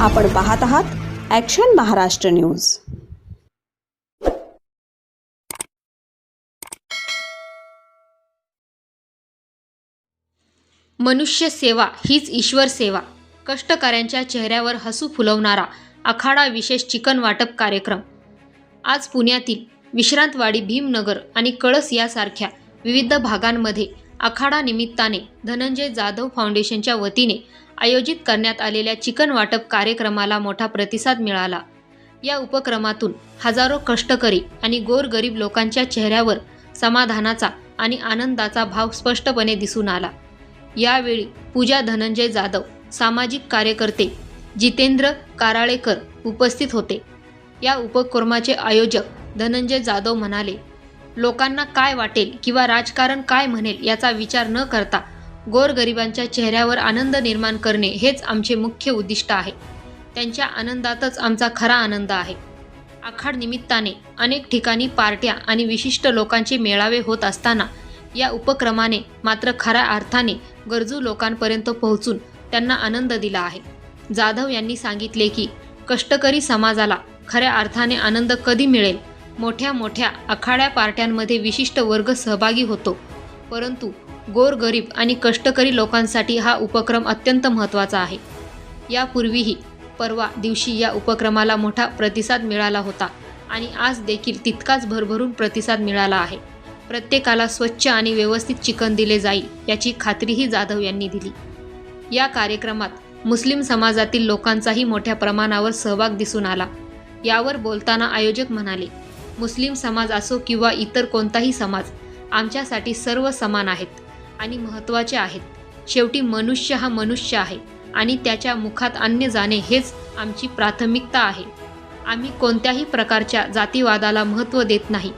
आपण पाहत आहात ॲक्शन महाराष्ट्र न्यूज मनुष्य सेवा हीच ईश्वर सेवा. कष्टकऱ्यांच्या चेहऱ्यावर हसू फुलवणारा आखाडा विशेष चिकन वाटप कार्यक्रम. आज पुण्यातील विश्रांतवाडी भीमनगर आणि कळस यासारख्या विविध भागांमध्ये आखाडा निमित्ताने धनंजय जाधव फाउंडेशनच्या वतीने आयोजित करण्यात आलेल्या चिकन वाटप कार्यक्रमाला मोठा प्रतिसाद मिळाला. या उपक्रमातून हजारो कष्टकरी आणि गोरगरीब लोकांच्या चेहऱ्यावर समाधानाचा आणि आनंदाचा भाव स्पष्टपणे दिसून आला. यावेळी पूजा धनंजय जाधव सामाजिक कार्यकर्ते जितेंद्र काराळेकर उपस्थित होते. या उपक्रमाचे आयोजक धनंजय जाधव म्हणाले लोकांना काय वाटेल किंवा राजकारण काय म्हणेल याचा विचार न करता गोरगरिबांच्या चेहऱ्यावर आनंद निर्माण करणे हेच आमचे मुख्य उद्दिष्ट आहे. त्यांच्या आनंदातच आमचा खरा आनंद आहे. आखाड निमित्ताने अनेक ठिकाणी पार्ट्या आणि विशिष्ट लोकांचे मेळावे होत असताना या उपक्रमाने मात्र खऱ्या अर्थाने गरजू लोकांपर्यंत पोहोचून त्यांना आनंद दिला आहे. जाधव यांनी सांगितले की कष्टकरी समाजाला खऱ्या अर्थाने आनंद कधी मिळेल? मोठ्या मोठ्या आखाड्या पार्ट्यांमध्ये विशिष्ट वर्ग सहभागी होतो. परंतु गोरगरीब आणि कष्टकरी लोकांसाठी हा उपक्रम अत्यंत महत्त्वाचा आहे. यापूर्वीही परवा दिवशी या उपक्रमाला मोठा प्रतिसाद मिळाला होता आणि आज देखील तितकाच भरभरून प्रतिसाद मिळाला आहे. प्रत्येकाला स्वच्छ आणि व्यवस्थित चिकन दिले जाईल याची खात्रीही जाधव यांनी दिली. या कार्यक्रमात मुस्लिम समाजातील लोकांचाही मोठ्या प्रमाणावर सहभाग दिसून आला. यावर बोलताना आयोजक म्हणाले मुस्लिम समाज असो किंवा इतर कोणताही समाज आमच्यासाठी सर्व समान आहेत. आणि महत्त्वाचे आहेत. शेवटी मनुष्य हा मनुष्य आहे आणि त्याच्या मुखात अन्न जाणे हेच आमची प्राथमिकता आहे. आम्ही कोणत्याही प्रकारच्या जातीवादाला महत्त्व देत नाही.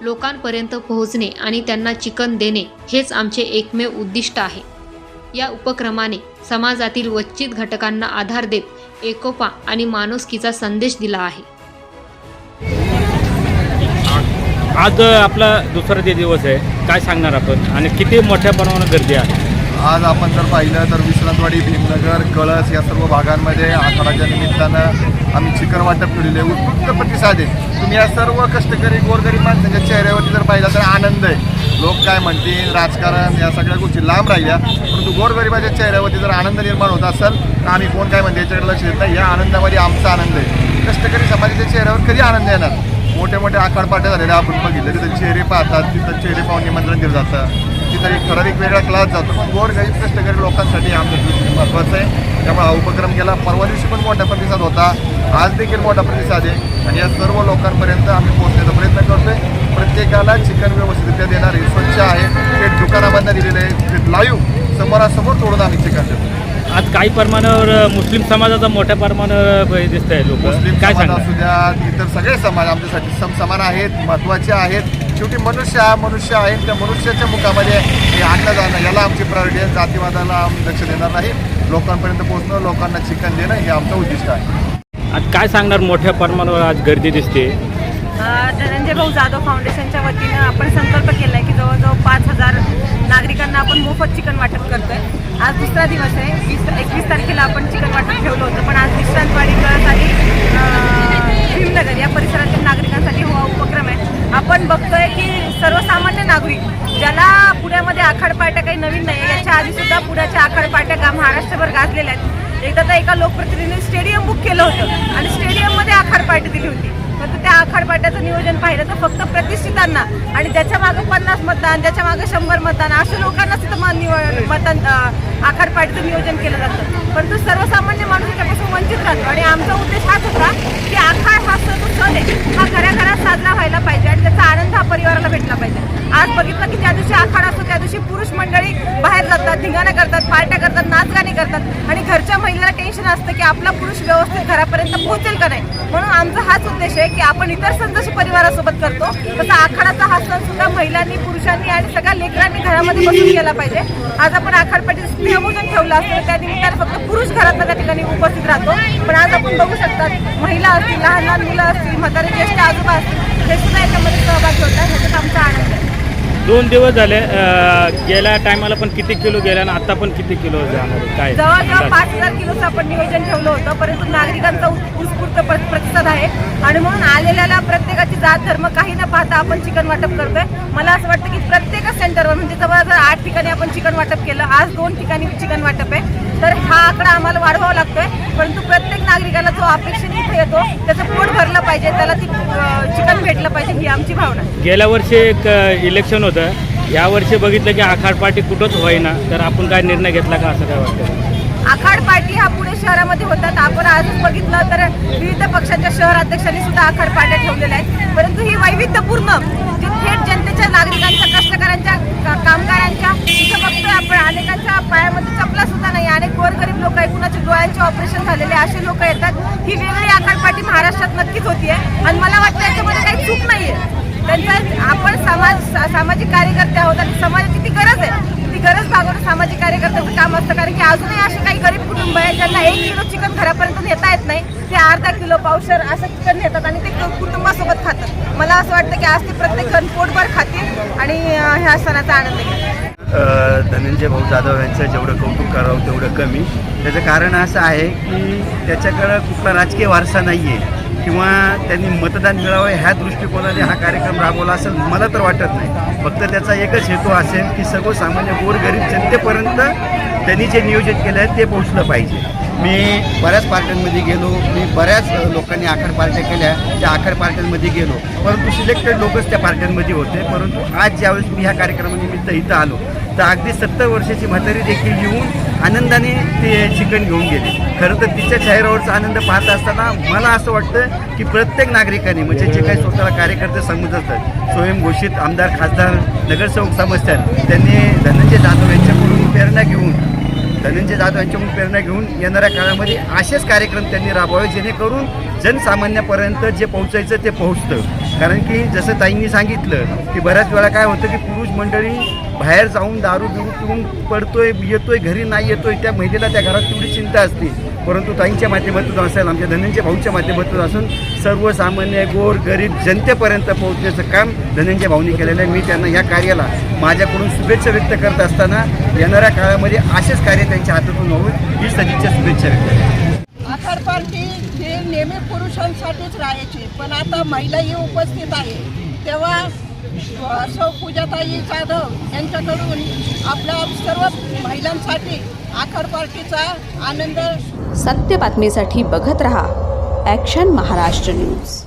लोकांपर्यंत पोहोचणे आणि त्यांना चिकन देणे हेच आमचे एकमेव उद्दिष्ट आहे. या उपक्रमाने समाजातील वंचित घटकांना आधार देत एकोपा आणि माणुसकीचा संदेश दिला आहे. आज आपला दुसरा ते दिवस आहे काय सांगणार आपण? आणि किती मोठ्या प्रमाणात गर्दी आहे? आज आपण जर पाहिलं तर विश्रांतवाडी भीमनगर कळस या सर्व भागांमध्ये आखाडाच्या निमित्तानं आम्ही चिकन वाटप केलेले उत्कृष्ट प्रतिसाद आहे. तुम्ही या सर्व कष्टकरी गोरगरीब माणसांच्या चेहऱ्यावरती जर पाहिलं तर आनंद आहे. लोक काय म्हणतील राजकारण या सगळ्या गोष्टी लांब राहिल्या. परंतु गोरगरिबाच्या चेहऱ्यावरती जर आनंद निर्माण होत असेल तर आम्ही कोण काय म्हणते याच्याकडे लक्ष देत नाही. या आनंदामध्ये आमचा आनंद आहे. कष्टकरी समाजाच्या चेहऱ्यावर कधी आनंद येणार? मोठे मोठे आखाडपाट्या झालेले आपण बघितले तिथं चेहरे पाहतात तिथं चेहरे पाहून निमंत्रण दिलं जातं. तिथं एक ठराविक वेगळा क्लास जातो. पण गोरगरीब कष्टकरी लोकांसाठी आमचं महत्त्वाचं आहे. त्यामुळे हा उपक्रम केला परवा दिवशी पण मोठा प्रतिसाद होता. आज देखील मोठा प्रतिसाद आहे. आणि या सर्व लोकांपर्यंत आम्ही पोहोचण्याचा प्रयत्न करतोय. प्रत्येकाला चिकन व्यवस्थितरित्या देणार आहे स्वच्छ आहे. ते दुकानामधनं दिलेलं आहे. ते लाईव्ह समोरासमोर तोडून आम्ही चिकन देतो आज काही प्रमाणावर मुस्लिम समाजाचा मोठ्या प्रमाणावर दिसत आहे लोक. मुस्लिम काय समाज सांगणार? असू द्या इतर सगळे समाज आमच्यासाठी सम समान आहेत महत्त्वाचे आहेत. शेवटी मनुष्य हा मनुष्य आहे त्या मनुष्याच्या मुखामध्ये हे आणलं जाणं याला आमची प्रायोरिटी आहे. जातीवादाला आम्ही लक्ष देणार नाही. लोकांपर्यंत पोहोचणं लोकांना चिकन देणं हे आमचं उद्दिष्ट आहे. आज काय सांगणार मोठ्या प्रमाणावर आज गर्दी दिसते? अ, धनंजय भाऊ जाधव फाउंडेशनच्या वतीनं आपण संकल्प केला आहे की जवळजवळ पाच हजार नागरिकांना आपण मोफत चिकन वाटप आहे आज दुसरा दिवस आहे. वीस एकवीस तारखेला आपण चिकन वाटप ठेवलं होतं. पण आज विश्रांतवाडी कळस आणि भीमनगर या परिसरातील नागरिकांसाठी हा उपक्रम आहे. आपण बघतोय की सर्वसामान्य नागरिक ज्याला पुण्यामध्ये आखाडपाट्या काही नवीन नाही याच्या आधी सुद्धा पुण्याच्या आखाडपाट्या का महाराष्ट्रभर गाजलेल्या आहेत. एकदा तर एका लोकप्रतिनिधीने स्टेडियम बुक केलं होतं आणि स्टेडियममध्ये आखाडपाटी दिली होती. फक्त त्या आखाडपाट्याचं नियोजन पाहिलं तर फक्त प्रतिष्ठितांना आणि त्याच्या मागं पन्नास मतदान त्याच्या मागं शंभर मतदान अशा लोकांनाच तिथं म- मतदान आखाडपाट्याचं नियोजन केलं जातं. परंतु सर्वसामान्य माणूस त्यापासून वंचित राहतो आणि आमचा उद्देश हाच होता की आखाड हा सण सण आहे. हा घराघरात साजरा व्हायला पाहिजे आणि त्याचा आनंद हा परिवाराला भेटला पाहिजे. आज बघितलं की ज्या दिवशी आखाड असतो त्या दिवशी पुरुष मंडळी बाहेर जातात धिंगाणा करतात पार्ट्या करतात नाचगाणी करतात. आणि घरच्या महिलेला टेन्शन असतं की आपला पुरुष व्यवस्थित घरापर्यंत पोहोचेल का नाही? म्हणून आमचा हाच उद्देश आहे की आपण इतर सण जसे परिवारासोबत करतो तसा आखाडाचा हा सण सुद्धा महिलांनी पुरुषांनी आणि सगळ्या लेकरांनी घरामध्ये बसून केला पाहिजे. आज आपण आखाडपाठी स्नेहभोजन ठेवलं असतं त्या निमित्ताने फक्त पुरुष घरात त्या ठिकाणी उपस्थित राहतो. पण आज आपण बघू शकतात महिला असतील लहान लहान मुलं असतील म्हातारे ज्येष्ठ आजोबा असतील हे सुद्धा याच्यामध्ये सहभागी होतात. ह्याच्यात आमचा आनंद आहे. दोन दिवस झाले गेल्या टायमाला पण किती किलो गेल्या आणि आता पण किती किलो जाणार? काय? जवळजवळ? पाच हजार किलोचं आपण नियोजन ठेवलं होतं परंतु नागरिकांचा उत्- उत्स्फूर्त प्र- प्रतिसाद आहे. आणि म्हणून आलेल्याला प्रत्येकाची जात धर्म काही न पाहता आपण चिकन वाटप करतोय. मला असं वाटतं की प्रत्येक सेंटरवर म्हणजे जवळजवळ आठ ठिकाणी आपण चिकन वाटप केलं. आज दोन ठिकाणी चिकन वाटप आहे. तर हा आकडा आम्हाला वाढवावा लागतोय. परंतु प्रत्येक नागरिकाला जो अपेक्षित इथे येतो त्याचं पोट भरलं पाहिजे. त्याला ती चिकन भेटलं पाहिजे ही आमची भावना गेल्या वर्षी एक इलेक्शन होतं. यावर्षी बघितलं की आखाड पार्टी कुठंच होईना. तर आपण काय निर्णय घेतला का असं काय वाटतं? आखाड पार्टी हा पुणे शहरामध्ये होतात आपण अजून बघितलं तर विविध पक्षांच्या शहर अध्यक्षांनी सुद्धा आखाड पार्ट्या ठेवलेल्या आहेत. परंतु ही वैविध्यपूर्ण जे थेट जनतेच्या नागरिकांच्या कष्टकऱ्यांच्या कामगारांच्या इथं बघतोय आपण अनेकांच्या पायामध्ये चपला सुद्धा नाही. अनेक गोरगरीब लोक आहे कुणाचे डोळ्यांचे ऑपरेशन झालेले असे लोक येतात. ही वेगळी आखाड पार्टी महाराष्ट्रात नक्कीच होतीये. आणि मला वाटतं याच्यामध्ये काही चूक नाहीये. त्यांचा आपण समाज सामाजिक कार्यकर्ते आहोत आणि समाजाची ती गरज आहे. ती गरज भागवणं सामाजिक कार्यकर्त्याचं काम असतं. कारण की अजूनही असे काही गरीब कुटुंब आहे ज्यांना एक किलो चिकन घरापर्यंत नेता येत नाही. ते अर्धा किलो पावशर असं चिकन नेतात आणि ते कुटुंबासोबत खातात. मला असं वाटतं की आज ते प्रत्येक जण पोटभर खातील आणि ह्या सणाचा आनंद घेतात धनंजय भाऊ जाधव यांचं जेवढं कौतुक करावं तेवढं कमी. त्याचं कारण असं आहे की त्याच्याकडं कुठला राजकीय वारसा नाही आहे किंवा त्यांनी मतदान मिळावं ह्या दृष्टिकोनाने हा कार्यक्रम राबवला असेल मला तर वाटत नाही. फक्त त्याचा एकच हेतू असेल की सर्वसामान्य गोरगरीब जनतेपर्यंत त्यांनी जे नियोजन केलं आहे ते पोहोचलं पाहिजे. मी बऱ्याच पार्ट्यांमध्ये गेलो मी बऱ्याच लोकांनी आखर पार्ट्या केल्या त्या आखर पार्ट्यांमध्ये गेलो. परंतु सिलेक्टेड लोकच त्या पार्ट्यांमध्ये होते. परंतु आज ज्यावेळेस मी ह्या कार्यक्रमानिमित्त इथं आलो तर अगदी सत्तर वर्षाची म्हातारी देखील येऊन आनंदाने ते चिकन घेऊन गेले. खरं तर तिच्या चेहऱ्यावरचा आनंद पाहत असताना मला असं वाटतं की प्रत्येक नागरिकाने म्हणजे जे काही स्वतःला कार्यकर्ते समजत असतात स्वयंघोषित आमदार खासदार नगरसेवक समजतात त्यांनी धनंजय जाधव यांच्याकडून प्रेरणा घेऊन धनंजय जाधव यांच्याकडून प्रेरणा घेऊन येणाऱ्या काळामध्ये असेच कार्यक्रम त्यांनी राबवावे जेणेकरून जनसामान्यापर्यंत जे पोहोचायचं ते पोहोचतं. कारण की जसं ताईंनी सांगितलं की बऱ्याच वेळा काय होतं की पुरुष मंडळी बाहेर जाऊन दारू बिरू पिऊन पडतोय येतोय घरी नाही येतोय त्या महिलेला त्या घरात तेवढी चिंता असते. परंतु ताईंच्या माध्यमातून असेल आमच्या धनंजय भाऊच्या माध्यमातून असून सर्वसामान्य गोर गरीब जनतेपर्यंत पोहोचण्याचं काम धनंजय भाऊनी केलेलं आहे. मी त्यांना या कार्याला माझ्याकडून शुभेच्छा व्यक्त करत असताना येणाऱ्या काळामध्ये असेच कार्य त्यांच्या हातातून व्हावं ही सदिच्छा शुभेच्छा व्यक्त करतो. आखाड पार्टी हे नेहमी पुरुषांसाठीच राहायची पण आता महिलाही उपस्थित आहे. तेव्हा सौ पूजाताई जाधव यांच्याकडून आपल्या सर्व महिलांसाठी आखर पार्टीचा आनंद सत्य बातमीसाठी बघत रहा ॲक्शन महाराष्ट्र न्यूज